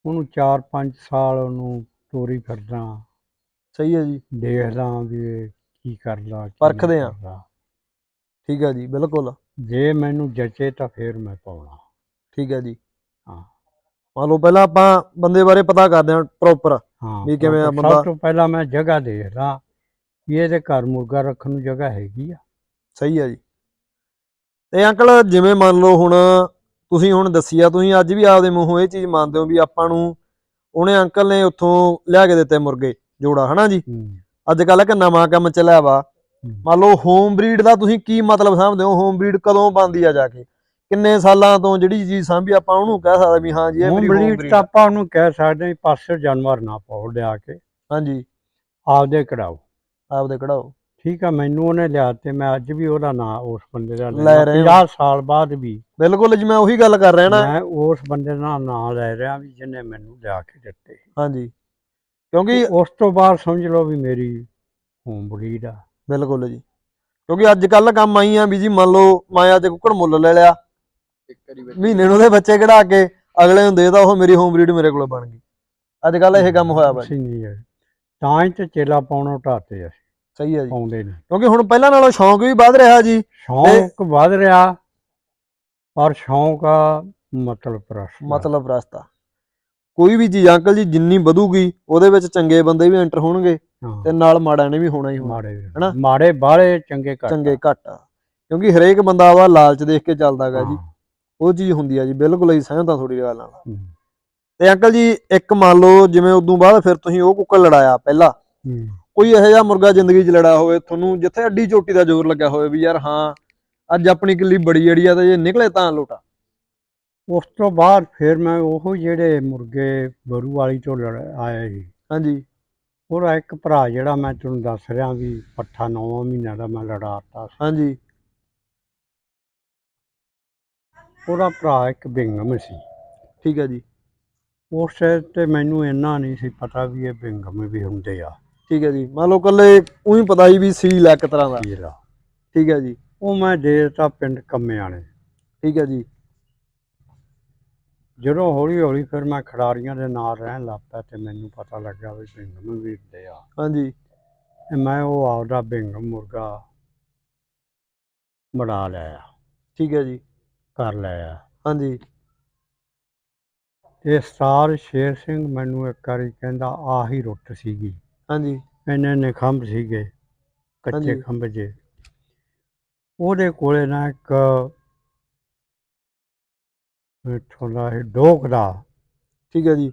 Speaker 2: ਉਹਨੂੰ 4-5 ਸਾਲ ਉਹਨੂੰ ਤੋਰੀ ਫਿਰਦਾ।
Speaker 1: ਸਹੀ ਹੈ ਜੀ।
Speaker 2: ਦੇਖਦਾ ਵੀ ਇਹ ਕੀ ਕਰਦਾ ਕੀ
Speaker 1: ਪਰਖਦੇ ਆ।
Speaker 2: ਕਰਦਾ।
Speaker 1: ਠੀਕ ਹੈ ਜੀ ਬਿਲਕੁਲ।
Speaker 2: ਜੇ ਮੈਨੂੰ ਜਚੇ ਤਾਂ ਫਿਰ ਮੈਂ ਪਾਉਣਾ।
Speaker 1: ਠੀਕ ਹੈ ਜੀ।
Speaker 2: ਹਾਂ।
Speaker 1: ਮੰਨ ਲਓ ਪਹਿਲਾਂ ਆਪਾਂ ਬੰਦੇ ਬਾਰੇ ਪਤਾ ਕਰਦੇ ਹਾਂ ਪ੍ਰੋਪਰ
Speaker 2: ਹਾਂ
Speaker 1: ਵੀ ਕਿਵੇਂ ਆ
Speaker 2: ਸਭ
Speaker 1: ਬੰਦਾ-
Speaker 2: ਤੋਂ ਪਹਿਲਾਂ ਮੈਂ ਜਗ੍ਹਾ ਦੇਖਦਾ ਵੀ ਇਹਦੇ ਘਰ ਮੁਰਗਾ ਰੱਖਣ ਨੂੰ ਜਗ੍ਹਾ ਹੈਗੀ ਆ।
Speaker 1: ਸਹੀ ਹੈ ਜੀ। ਤੇ ਅੰਕਲ ਜਿਵੇਂ ਮੰਨ ਲਓ ਹੁਣ ਤੁਸੀਂ ਹੁਣ ਦੱਸੀ ਆ ਤੁਸੀਂ ਅੱਜ ਵੀ ਆਪਦੇ ਮੂੰਹੋਂ ਇਹ ਚੀਜ਼ ਮੰਨਦੇ ਹੋ ਵੀ ਆਪਾਂ ਨੂੰ ਉਹਨੇ ਅੰਕਲ ਨੇ ਉੱਥੋਂ ਲਿਆ ਕੇ ਦਿੱਤੇ ਮੁਰਗੇ ਜੋੜਾ ਹਨਾ ਜੀ। ਅੱਜ ਕੱਲ ਇੱਕ ਨਵਾਂ ਕੰਮ ਚੱਲਿਆ ਵਾ। ਮੰਨ ਲਓ ਹੋਮ ਬਰੀਡ ਦਾ ਤੁਸੀਂ ਕੀ ਮਤਲਬ ਸਮਝਦੇ ਹੋ? ਹੋਮ ਬਰੀਡ ਕਦੋਂ ਬਣਦੀ ਆ ਜਾ ਕੇ? ਕਿੰਨੇ ਸਾਲਾਂ ਤੋਂ ਜਿਹੜੀ ਚੀਜ਼ ਸਾਂਭੀ ਆਪਾਂ ਉਹਨੂੰ ਕਹਿ ਸਕਦੇ ਵੀ ਹਾਂ ਜੀ ਇਹ ਮੇਰੀ ਹੋਮ ਬਰੀਡ
Speaker 2: ਆਪਾਂ ਉਹਨੂੰ ਕਹਿ ਸਕਦੇ ਹਾਂ ਪਾਸੇ ਜਾਨਵਰ ਨਾ ਪਾਓ ਲਿਆ ਕੇ।
Speaker 1: ਹਾਂਜੀ।
Speaker 2: ਆਪਦੇ ਕਢਾਓ।
Speaker 1: ਆਪਦੇ ਕਢਾਓ।
Speaker 2: ਠੀਕ ਆ ਮੈਨੂੰ ਉਹਨੇ ਲਿਆ ਤੇ ਮੈਂ ਅੱਜ ਵੀ ਉਹਦਾ ਨਾਂ ਉਸ ਬੰਦੇ ਦਾ
Speaker 1: ਲੈ
Speaker 2: ਲੈਣਾ
Speaker 1: ਰਹੇ ਹੋ।
Speaker 2: 50 ਸਾਲ ਬਾਅਦ ਵੀ।
Speaker 1: ਬਿਲਕੁਲ ਜੀ ਮੈਂ ਉਹੀ ਗੱਲ ਕਰ ਰਿਹਾ ਨਾ।
Speaker 2: ਮੈਂ ਉਸ ਬੰਦੇ ਦਾ ਨਾਂ ਲੈ ਰਿਹਾ ਵੀ ਜਿਹਨੇ ਮੈਨੂੰ ਲਿਆ ਕੇ ਦਿੱਤੇ।
Speaker 1: ਹਾਂਜੀ। ਕਿਉਂਕਿ
Speaker 2: ਉਸ ਤੋਂ ਬਾਅਦ ਸਮਝ ਲਓ ਵੀ ਮੇਰੀ ਹੋਮ ਬਰੀਡ ਆ।
Speaker 1: ਬਿਲਕੁਲ ਜੀ। ਕਿਉਂਕਿ ਅੱਜ ਕੱਲ ਕੰਮ ਆਈ ਆ ਵੀ ਜੀ ਮੰਨ ਲਓ ਮੈਂ ਅੱਜ ਕੁੱਕੜ ਮੁੱਲ ਲੈ ਲਿਆ। ਮਹੀਨੇ ਨੂੰ ਉਹਦੇ ਬੱਚੇ ਕਢਾ ਕੇ ਅਗਲੇ ਨੂੰ ਦੇਦਾ ਉਹ ਮੇਰੀ ਹੋਮ ਬਰੀਡ ਮੇਰੇ ਕੋਲ ਬਣ ਗਈ। ਅੱਜ ਕੱਲ ਇਹ ਕੰਮ ਹੋਇਆ ਜੀ।
Speaker 2: ਅਸੀਂ ਨਹੀਂ ਹੈ ਤਾਂ ਹੀ ਤੇ ਚੇਲਾ ਪਾਉਣੋਂ ਢਾਤੇ ਅਸੀਂ।
Speaker 1: ਸਹੀ ਹੈ ਜੀ।
Speaker 2: ਪਾਉਂਦੇ ਨਹੀਂ
Speaker 1: ਕਿਉਂਕਿ ਹੁਣ ਪਹਿਲਾਂ ਨਾਲੋਂ ਸ਼ੌਂਕ ਵੀ ਵੱਧ ਰਿਹਾ ਜੀ।
Speaker 2: ਸ਼ੌਂਕ ਵੱਧ ਰਿਹਾ ਔਰ ਸ਼ੌਂਕ ਆ ਮਤਲਬ ਪ੍ਰਸ਼ਨ
Speaker 1: ਮਤਲਬ ਰਸਤਾ ਕੋਈ ਵੀ ਚੀਜ਼ ਅੰਕਲ ਜੀ ਜਿੰਨੀ ਵਧੂਗੀ ਉਹਦੇ ਵਿੱਚ ਚੰਗੇ ਬੰਦੇ ਵੀ ਐਂਟਰ ਹੋਣਗੇ ਤੇ ਨਾਲ ਮਾੜਾ ਨੇ ਵੀ ਹੋਣਾ ਹੀ ਹੋਣਾ।
Speaker 2: ਮਾੜੇ
Speaker 1: ਹਨਾ?
Speaker 2: ਮਾੜੇ ਬਾਹਲੇ ਚੰਗੇ ਘੱਟ
Speaker 1: ਚੰਗੇ ਘੱਟ ਕਿਉਂਕਿ ਹਰੇਕ ਬੰਦਾ ਉਹਦਾ ਲਾਲਚ ਦੇਖ ਕੇ ਚੱਲਦਾਗਾ ਜੀ। ਉਹ ਚੀਜ਼ ਹੁੰਦੀ ਆ ਜੀ ਬਿਲਕੁਲ ਹੀ ਸਹਿਮਤ ਆ ਤੁਹਾਡੀ ਗੱਲ ਨਾਲ। ਤੇ ਅੰਕਲ ਜੀ ਇੱਕ ਮੰਨ ਲਓ ਜਿਵੇਂ ਉਦੋਂ ਬਾਅਦ ਫਿਰ ਤੁਸੀਂ ਉਹ ਕੁੱਕੜ ਲੜਾਇਆ ਪਹਿਲਾਂ। ਕੋਈ ਇਹੋ ਜਿਹਾ ਮੁਰਗਾ ਜ਼ਿੰਦਗੀ 'ਚ ਲੜਾ ਹੋਵੇ ਤੁਹਾਨੂੰ ਜਿੱਥੇ ਅੱਡੀ ਚੋਟੀ ਦਾ ਜ਼ੋਰ ਲੱਗਿਆ ਹੋਵੇ ਵੀ ਯਾਰ ਹਾਂ ਅੱਜ ਆਪਣੀ ਕਿੱਲੀ ਬੜੀ ਜੜੀ ਆ ਤੇ ਜੇ ਨਿਕਲੇ ਤਾਂ ਲੋਟਾ।
Speaker 2: ਉਸ ਤੋਂ ਬਾਅਦ ਫਿਰ ਮੈਂ ਉਹ ਜਿਹੜੇ ਮੁਰਗੇ ਬਰੂ ਵਾਲੀ ਤੋਂ ਲੜ ਆਏ ਸੀ।
Speaker 1: ਹਾਂਜੀ।
Speaker 2: ਉਹਦਾ ਇੱਕ ਭਰਾ ਜਿਹੜਾ ਮੈਂ ਤੁਹਾਨੂੰ ਦੱਸ ਰਿਹਾ ਵੀ ਪੱਠਾ 9 ਮਹੀਨਿਆਂ ਦਾ ਮੈਂ ਲੜਾਤਾ ਸੀ।
Speaker 1: ਹਾਂਜੀ।
Speaker 2: ਉਹਦਾ ਭਰਾ ਇੱਕ ਬਿੰਗਮ ਸੀ।
Speaker 1: ਠੀਕ ਹੈ ਜੀ।
Speaker 2: ਉਸ ਤੇ ਮੈਨੂੰ ਇੰਨਾ ਨਹੀਂ ਸੀ ਪਤਾ ਵੀ ਇਹ ਬਿੰਗਮ ਵੀ ਹੁੰਦੇ ਆ।
Speaker 1: ਠੀਕ ਹੈ ਜੀ। ਮੰਨ ਲਓ ਕੱਲੇ ਉਹੀ ਪਤਾ ਹੀ ਵੀ ਸੀਲ ਆ ਇੱਕ ਤਰ੍ਹਾਂ ਦਾ।
Speaker 2: ਹੀਰਾ
Speaker 1: ਠੀਕ ਹੈ ਜੀ।
Speaker 2: ਉਹ ਮੈਂ ਦੇਤਾ ਪਿੰਡ ਕੰਮਿਆਂ ਨੇ
Speaker 1: ਠੀਕ ਹੈ ਜੀ।
Speaker 2: ਜਦੋਂ ਹੌਲੀ ਹੌਲੀ ਫਿਰ ਮੈਂ ਖਿਡਾਰੀਆਂ ਦੇ ਨਾਲ ਰਹਿਣ ਲੱਗ ਪਿਆ ਤੇ ਮੈਨੂੰ ਪਤਾ ਲੱਗਾ ਵੀ ਬਿੰਗਮ ਵੀ ਹੁੰਦੇ ਆ।
Speaker 1: ਹਾਂਜੀ।
Speaker 2: ਤੇ ਮੈਂ ਉਹ ਆਪਦਾ ਬਿੰਗਮ ਮੁਰਗਾ ਬਣਾ ਲਿਆ।
Speaker 1: ਠੀਕ ਹੈ ਜੀ।
Speaker 2: ਕਰ ਲਿਆ।
Speaker 1: ਹਾਂਜੀ।
Speaker 2: ਤੇ ਸਤਾਰ ਸ਼ੇਰ ਸਿੰਘ ਮੈਨੂੰ ਇੱਕ ਵਾਰੀ ਕਹਿੰਦਾ ਆਹੀ ਰੁੱਟ ਸੀਗੀ।
Speaker 1: ਹਾਂਜੀ।
Speaker 2: ਇੰਨੇ ਨੇ ਖੰਭ ਸੀਗੇ ਕੱਚੇ
Speaker 1: ਹਾਂਜੀ।
Speaker 2: ਖੰਭ ਜੇ। ਉਹਦੇ ਕੋਲੇ ਨਾ ਇੱਕ ਦਾ ਇਹ ਡੋਕ ਦਾ
Speaker 1: ਠੀਕ ਹੈ ਜੀ।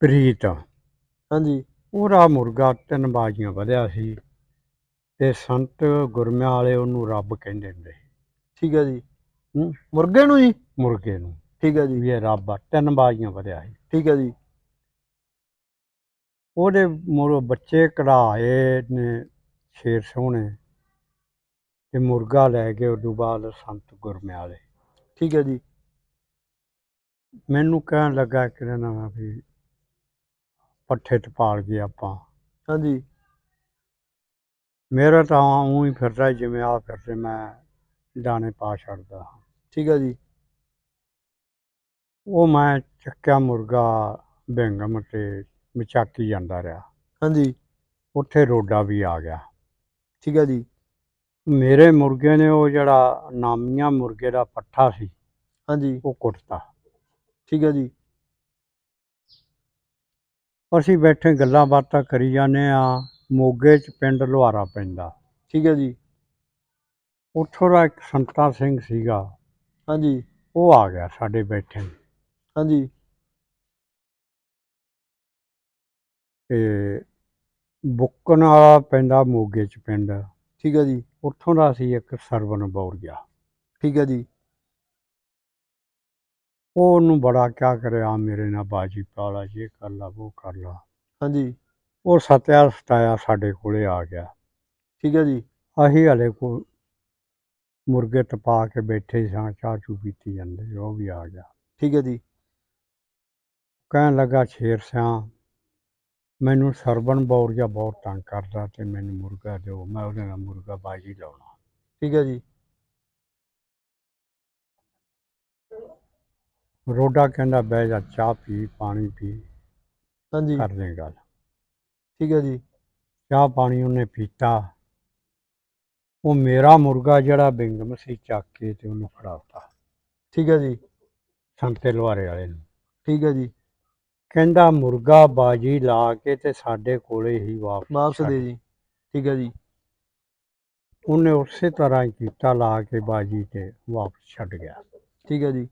Speaker 2: ਪ੍ਰੀਤ।
Speaker 1: ਹਾਂਜੀ।
Speaker 2: ਉਹਦਾ ਮੁਰਗਾ ਤਿੰਨ ਬਾਜੀਆਂ ਵਧਿਆ ਸੀ ਤੇ ਸੰਤ ਗੁਰਮਿਆਂ ਵਾਲੇ ਉਹਨੂੰ ਰੱਬ ਕਹਿੰਦੇ ਹੁੰਦੇ। ਸੀ,
Speaker 1: ਠੀਕ ਹੈ ਜੀ।
Speaker 2: ਹੂੰ।
Speaker 1: ਮੁਰਗੇ ਨੂੰ ਜੀ?
Speaker 2: ਮੁਰਗੇ ਨੂੰ।
Speaker 1: ਠੀਕ ਹੈ ਜੀ।
Speaker 2: ਵੀ ਇਹ ਰੱਬ ਆ ਤਿੰਨ ਬਾਜੀਆਂ ਵਧਿਆ ਸੀ।
Speaker 1: ਠੀਕ ਹੈ ਜੀ।
Speaker 2: ਉਹਦੇ ਮੁਰ ਬੱਚੇ ਕਢਾਏ ਨੇ ਸ਼ੇਰ ਸੋਹਣੇ ਤੇ ਮੁਰਗਾ ਲੈ ਕੇ ਉਦੋਂ ਬਾਅਦ ਸੰਤ ਗੁਰਮਿਆਂ ਵਾਲੇ
Speaker 1: ਠੀਕ ਹੈ ਜੀ।
Speaker 2: ਮੈਨੂੰ ਕਹਿਣ ਲੱਗਾ ਕਿ ਨਾ ਵੀ ਪੱਠੇ ਤੇ ਪਾਲ ਗਏ ਆਪਾਂ।
Speaker 1: ਹਾਂਜੀ।
Speaker 2: ਮੇਰਾ ਤਾਂ ਊਂ ਹੀ ਫਿਰਦਾ ਜਿਵੇਂ ਆ ਫਿਰਦੇ ਮੈਂ ਦਾਣੇ ਪਾ ਛੱਡਦਾ ਹਾਂ।
Speaker 1: ਠੀਕ ਹੈ ਜੀ।
Speaker 2: ਉਹ ਮੈਂ ਚੱਕਿਆ ਮੁਰਗਾ ਬਿੰਗਮ ਤੇ ਵਿਚਾਕੀ ਜਾਂਦਾ ਰਿਹਾ।
Speaker 1: ਹਾਂਜੀ।
Speaker 2: ਉੱਥੇ ਰੋਡਾ ਵੀ ਆ ਗਿਆ।
Speaker 1: ਠੀਕ ਹੈ ਜੀ।
Speaker 2: ਮੇਰੇ ਮੁਰਗੇ ਨੇ ਉਹ ਜਿਹੜਾ ਨਾਮੀਆਂ ਮੁਰਗੇ ਦਾ ਪੱਠਾ ਸੀ
Speaker 1: ਹਾਂਜੀ।
Speaker 2: ਉਹ ਕੁੱਟਤਾ।
Speaker 1: ਠੀਕ ਹੈ ਜੀ।
Speaker 2: ਅਸੀਂ ਬੈਠੇ ਗੱਲਾਂ ਬਾਤਾਂ ਕਰੀ ਜਾਂਦੇ ਆ ਮੋਗੇ ਚ ਪਿੰਡ ਲੁਹਾਰਾ ਪੈਂਦਾ।
Speaker 1: ਠੀਕ ਹੈ ਜੀ।
Speaker 2: ਉੱਥੋਂ ਦਾ ਇੱਕ ਸੰਤਾ ਸਿੰਘ ਸੀਗਾ।
Speaker 1: ਹਾਂਜੀ।
Speaker 2: ਉਹ ਆ ਗਿਆ ਸਾਡੇ ਬੈਠੇ
Speaker 1: ਹਾਂਜੀ।
Speaker 2: ਤੇ ਬੁੱਕਣ ਵਾਲਾ ਪੈਂਦਾ ਮੋਗੇ ਚ ਪਿੰਡ।
Speaker 1: ਠੀਕ ਹੈ ਜੀ।
Speaker 2: ਉੱਥੋਂ ਦਾ ਸੀ ਇੱਕ ਸਰਵਨ ਬੌਰੀਆ
Speaker 1: ਠੀਕ ਹੈ ਜੀ।
Speaker 2: ਉਹ ਉਹਨੂੰ ਬੜਾ ਕਿਆ ਕਰਿਆ ਮੇਰੇ ਨਾਲ ਬਾਜੀ ਪਾ ਲਾ ਇਹ ਕਰ ਲਾ ਉਹ ਕਰ ਲਾ।
Speaker 1: ਹਾਂਜੀ।
Speaker 2: ਉਹ ਸਤਿਆ ਸਤਾਇਆ ਸਾਡੇ ਕੋਲੇ ਆ ਗਿਆ।
Speaker 1: ਠੀਕ ਹੈ ਜੀ।
Speaker 2: ਅਸੀਂ ਹਲੇ ਕੋ ਮੁਰਗੇ ਟਪਾ ਕੇ ਬੈਠੇ ਸਾਂ ਚਾਹ ਚੂ ਪੀਤੀ ਜਾਂਦੇ ਉਹ ਵੀ ਆ ਗਿਆ।
Speaker 1: ਠੀਕ ਹੈ ਜੀ।
Speaker 2: ਕਹਿਣ ਲੱਗਾ ਸ਼ੇਰ ਸਿਆਂ ਮੈਨੂੰ ਸਰਬਨ ਬੌਰੀਆ ਬਹੁਤ ਤੰਗ ਕਰਦਾ ਤੇ ਮੈਨੂੰ ਮੁਰਗਾ ਦਿਓ ਮੈਂ ਉਹਦੇ ਨਾਲ ਮੁਰਗਾ ਬਾਜੀ ਲਾਉਣਾ।
Speaker 1: ਠੀਕ ਹੈ ਜੀ?
Speaker 2: ਰੋਡਾ ਕਹਿੰਦਾ ਬਹਿ ਜਾ ਚਾਹ ਪੀ ਪਾਣੀ ਪੀ
Speaker 1: ਹਾਂਜੀ।
Speaker 2: ਕਰਦੇ ਗੱਲ।
Speaker 1: ਠੀਕ ਹੈ ਜੀ।
Speaker 2: ਚਾਹ ਪਾਣੀ ਉਹਨੇ ਪੀਤਾ। ਉਹ ਮੇਰਾ ਮੁਰਗਾ ਜਿਹੜਾ ਬਿੰਗਮ ਸੀ ਚੱਕ ਕੇ ਤੇ ਉਹਨੂੰ ਫੜਾਤਾ।
Speaker 1: ਠੀਕ ਹੈ ਜੀ।
Speaker 2: ਸੰਤੇ ਲਵਾਰੇ ਵਾਲੇ ਨੂੰ।
Speaker 1: ਠੀਕ ਹੈ ਜੀ।
Speaker 2: ਕਹਿੰਦਾ ਮੁਰਗਾ ਬਾਜੀ ਲਾ ਕੇ ਤੇ ਸਾਡੇ ਕੋਲੇ ਹੀ ਵਾਪਸ
Speaker 1: ਵਾਪਸ। ਦੇ ਜੀ। ਠੀਕ ਹੈ ਜੀ।
Speaker 2: ਉਹਨੇ ਉਸੇ ਤਰ੍ਹਾਂ ਹੀ ਕੀਤਾ ਲਾ ਕੇ ਬਾਜੀ ਤੇ ਵਾਪਸ ਛੱਡ ਗਿਆ।
Speaker 1: ਠੀਕ ਹੈ ਜੀ।